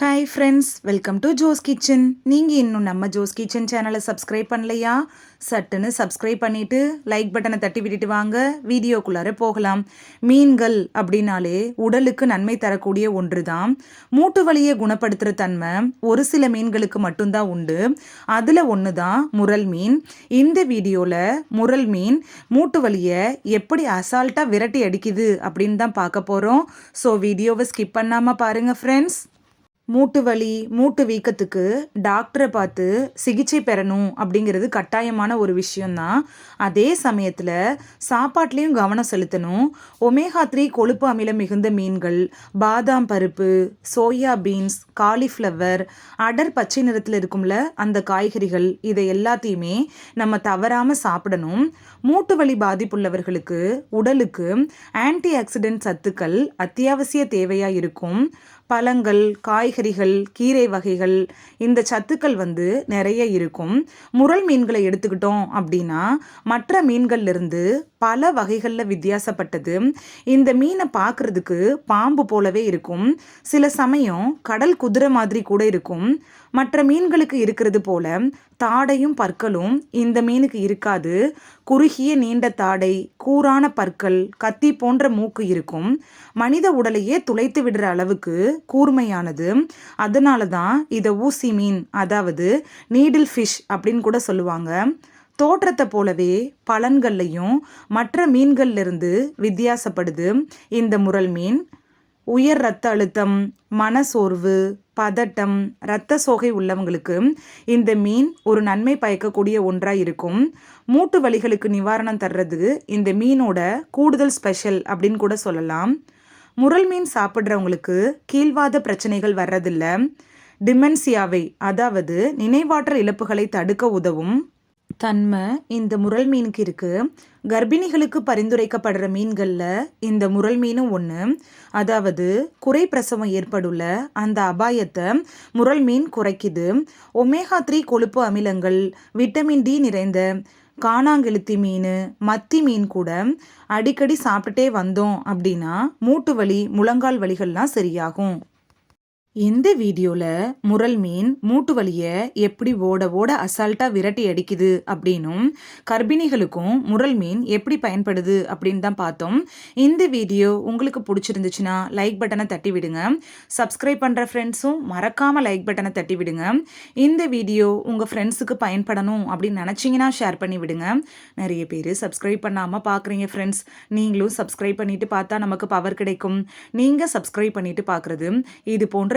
Hi friends welcome to Jo's kitchen நீங்கள் இன்னும் நம்ம ஜோஸ் கிச்சன் சேனலை சப்ஸ்கிரைப் பண்ணலையா? சட்டுன்னு சப்ஸ்கிரைப் பண்ணிவிட்டு லைக் பட்டனை தட்டி விட்டுட்டு வாங்க. வீடியோக்குள்ளார போகலாம். மீன்கள் அப்படின்னாலே உடலுக்கு நன்மை தரக்கூடிய ஒன்று தான் மூட்டு வலியை குணப்படுத்துகிற தன்மை ஒரு சில மீன்களுக்கு மட்டும்தான் உண்டு. அதில் ஒன்று தான் முரல் மீன். இந்த வீடியோவில் முரல் மீன் மூட்டு வலியை எப்படி அசால்ட்டாக விரட்டி அடிக்குது அப்படின்னு தான் பார்க்க போகிறோம் ஸோ வீடியோவை ஸ்கிப் பண்ணாமல் பாருங்கள் ஃப்ரெண்ட்ஸ் மூட்டு வலி மூட்டு வீக்கத்துக்கு டாக்டரை பார்த்து சிகிச்சை பெறணும் அப்படிங்கிறது கட்டாயமான ஒரு விஷயந்தான் அதே சமயத்தில் சாப்பாட்லேயும் கவனம் செலுத்தணும். ஒமேகா த்ரீ கொழுப்பு அமிலம் மிகுந்த மீன்கள் பாதாம் பருப்பு சோயா பீன்ஸ் காலிஃப்ளவர் அடர் பச்சை நிறத்தில் இருக்கும்ல அந்த காய்கறிகள் இதை எல்லாத்தையுமே நம்ம தவறாமல் சாப்பிடணும். மூட்டு வலி பாதிப்புள்ளவர்களுக்கு உடலுக்கு ஆன்டி ஆக்சிடென்ட் சத்துக்கள் அத்தியாவசிய தேவையாக இருக்கும். பழங்கள் காய்கறிகள் கீரை வகைகள் இந்த சத்துக்கள் வந்து நிறைய இருக்கும். முரல் மீன்களை எடுத்துக்கிட்டோம் அப்படின்னா மற்ற மீன்கள்லேருந்து பல வகைகளில் வித்தியாசப்பட்டது. இந்த மீனை பார்க்குறதுக்கு பாம்பு போலவே இருக்கும். சில சமயம் கடல் குதிரை மாதிரி கூட இருக்கும். மற்ற மீன்களுக்கு இருக்கிறது போல தாடையும் பற்களும் இந்த மீனுக்கு இருக்காது. குறுகிய நீண்ட தாடை கூரான பற்கள் கத்தி போன்ற மூக்கு இருக்கும். மனித உடலையே துளைத்து விடுற அளவுக்கு கூர்மையானது. அதனால தான் இதை ஊசி மீன் அதாவது நீடில் ஃபிஷ் அப்படின்னு கூட சொல்லுவாங்க. தோற்றத்தை போலவே பலன்கள்லையும் மற்ற மீன்கள்லிருந்து வித்தியாசப்படுது. இந்த முரல் மீன் உயர் ரத்த அழுத்தம் மனசோர்வு பதட்டம் இரத்த சோகை உள்ளவங்களுக்கு இந்த மீன் ஒரு நன்மை பயக்கக்கூடிய ஒன்றாக இருக்கும். மூட்டு வலிகளுக்கு நிவாரணம் தர்றது இந்த மீனோட கூடுதல் ஸ்பெஷல் அப்படின்னு கூட சொல்லலாம். முரல் மீன் சாப்பிட்றவங்களுக்கு கீழ்வாத பிரச்சனைகள் வர்றதில்ல. டிமென்சியாவை அதாவது நினைவாற்றல் இழப்புகளை தடுக்க உதவும் தன்மை இந்த முரல் மீனுக்கு இருக்குது கர்ப்பிணிகளுக்கு பரிந்துரைக்கப்படுற மீன்களில் இந்த முரல் மீனும் ஒன்று அதாவது குறை பிரசவம் ஏற்படுள்ள அந்த அபாயத்தை முரல் மீன் குறைக்குது. ஒமேகா த்ரீ கொழுப்பு அமிலங்கள் விட்டமின் டி நிறைந்த காணாங்கெழுத்தி மீன் மத்தி மீன் கூட அடிக்கடி சாப்பிட்டுட்டே வந்தோம் அப்படின்னா மூட்டு வலி முழங்கால் வலிகள்லாம் சரியாகும். இந்த வீடியோவில் முரல் மீன் மூட்டு வலியை எப்படி ஓட ஓட அசால்ட்டாக விரட்டி அடிக்குது அப்படின்னும் கர்ப்பிணிகளுக்கும் முரல் மீன் எப்படி பயன்படுது அப்படின்னு தான் பார்த்தோம். இந்த வீடியோ உங்களுக்கு பிடிச்சிருந்துச்சுன்னா லைக் பட்டனை தட்டி விடுங்க. சப்ஸ்கிரைப் பண்ணுற ஃப்ரெண்ட்ஸும் மறக்காமல் லைக் பட்டனை தட்டி விடுங்க. இந்த வீடியோ உங்கள் ஃப்ரெண்ட்ஸுக்கு பயன்படணும் அப்படின்னு நினச்சிங்கன்னா ஷேர் பண்ணி விடுங்க. நிறைய பேர் சப்ஸ்கிரைப் பண்ணாமல் பார்க்குறீங்க ஃப்ரெண்ட்ஸ் நீங்களும் சப்ஸ்கிரைப் பண்ணிவிட்டு பார்த்தா நமக்கு பவர் கிடைக்கும். நீங்கள் சப்ஸ்கிரைப் பண்ணிவிட்டு பார்க்குறது இது போன்ற